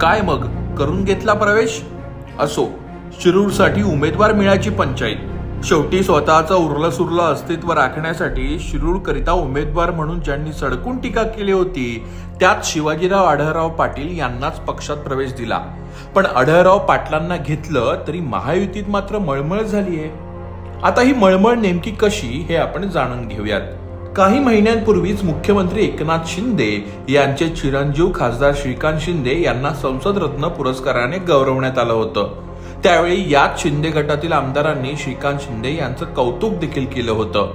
काय मग? करून घेतला प्रवेश? असो शिरूरसाठी उमेदवार मिळायची पंचायत शेवटी स्वतःचं उरलं सुरलं अस्तित्व राखण्यासाठी शिरूरकरिता उमेदवार म्हणून ज्यांनी सडकून टीका केली होती त्यात शिवाजीराव आढळराव पाटील यांनाच पक्षात प्रवेश दिला. पण आढळराव पाटलांना घेतलं तरी महायुतीत मात्र मळमळ झालीये. आता ही मळमळ नेमकी कशी हे आपण जाणून घेऊयात. काही महिन्यांपूर्वीच मुख्यमंत्री एकनाथ शिंदे यांचे चिरंजीव खासदार श्रीकांत शिंदे यांना संसद रत्न पुरस्काराने गौरवण्यात आलं होतं. त्यावेळी याच शिंदे गटातील आमदारांनी श्रीकांत शिंदे यांचं कौतुक देखील केलं होतं.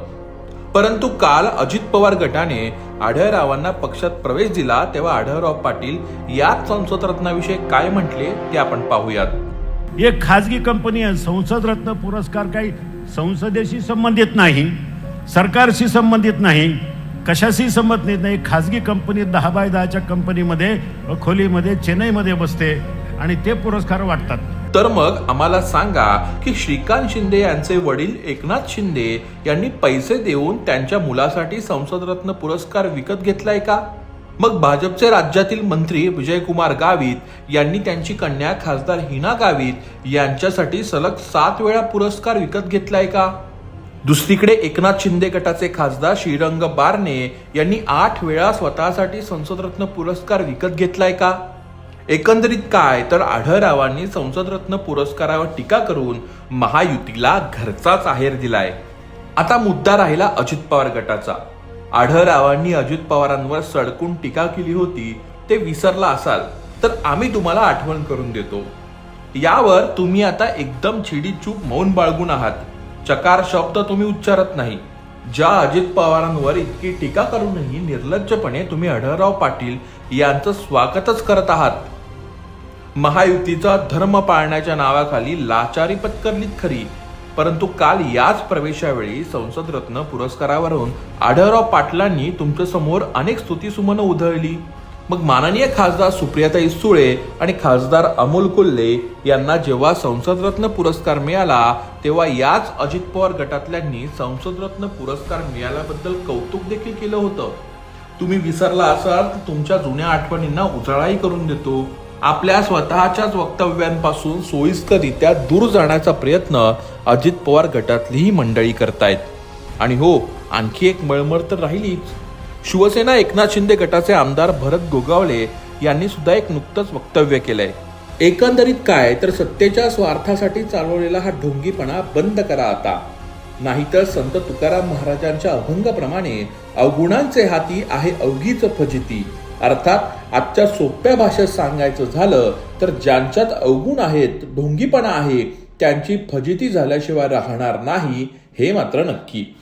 परंतु काल अजित पवार गटाने आढळरावांना पक्षात प्रवेश दिला तेव्हा आढळराव पाटील याच संसद रत्नाविषयी काय म्हटले ते आपण पाहूयात. एक खाजगी कंपनी आहे संसद रत्न पुरस्कार काही संसदेशी संबंधित नाही. सरकारशी संबंधित नाही कशाशी संबंधित नाही खाजगी कंपनी दहा बाय दहाच्या कंपनीमध्ये खोलीमध्ये चेन्नईमध्ये बसते आणि ते पुरस्कार वाटतात. तर मग आम्हाला सांगा की श्रीकांत शिंदे यांचे वडील एकनाथ शिंदे यांनी पैसे देऊन त्यांच्या मुलासाठी संसदरत्न पुरस्कार विकत घेतलाय का? मग भाजपचे राज्यातील मंत्री विजयकुमार गावित यांनी त्यांची कन्या खासदार हिना गावित यांच्यासाठी सलग सात वेळा पुरस्कार विकत घेतलाय का? दुसरीकडे एकनाथ शिंदे गटाचे खासदार श्रीरंग बारणे यांनी आठ वेळा स्वतःसाठी संसदरत्न पुरस्कार विकत घेतलाय का? एकंदरीत काय? तर आढळरावांनी संसदरत्न पुरस्कारावर टीका करून महायुतीला घरचाच आहेर दिलाय. आता मुद्दा राहिला अजित पवार गटाचा. आढळरावांनी अजित पवारांवर सडकून टीका केली होती ते विसरला असाल तर आम्ही तुम्हाला आठवण करून देतो. यावर तुम्ही आता एकदम चूप मौन बाळगून आहात. चकार शब्द तुम्ही उच्चारत नाही. ज्या अजित पवारांवर इतकी टीका करूनही निर्लज्जपणे तुम्ही आढळराव पाटील यांचं स्वागतच करत आहात. महायुतीचा धर्म पाळण्याच्या नावाखाली लाचारी पत्करलीत खरी. परंतु काल याच प्रवेशावेळी संसद रत्न पुरस्कारावरून आढळराव पाटलांनी तुमच्यासमोर अनेक स्तुतीसुमनं उधळली. मग माननीय खासदार सुप्रियाताई सुळे आणि खासदार अमोल कोल्हे यांना जेव्हा संसदरत्न पुरस्कार मिळाला तेव्हा याच अजित पवार गटातल्यांनी संसदरत्न पुरस्कार मिळाल्याबद्दल कौतुक देखील केलं होतं. तुम्ही विसरला असाल तर तुमच्या जुन्या आठवणींना उजाळाही करून देतो. आपल्या स्वतःच्याच वक्तव्यांपासून सोयीस्कररित्या दूर जाण्याचा प्रयत्न अजित पवार गटातलीही मंडळी करतायत. आणि हो आणखी एक मळमळ तर राहिलीच. शिवसेना एकनाथ शिंदे गटाचे आमदार भरत गोगावले यांनी सुद्धा एक नुकतंच वक्तव्य केलंय. एकंदरीत काय? तर सत्तेच्या स्वार्थासाठी चालवलेला हा ढोंगीपणा बंद करा आता. नाहीतर संत तुकाराम महाराजांच्या अभंगाप्रमाणे अवगुणांचे हाती आहे अवघीच फजिती. अर्थात आजच्या सोप्या भाषेत सांगायचं झालं तर ज्यांच्यात अवगुण आहेत ढोंगीपणा आहे त्यांची फजिती झाल्याशिवाय राहणार नाही हे मात्र नक्की.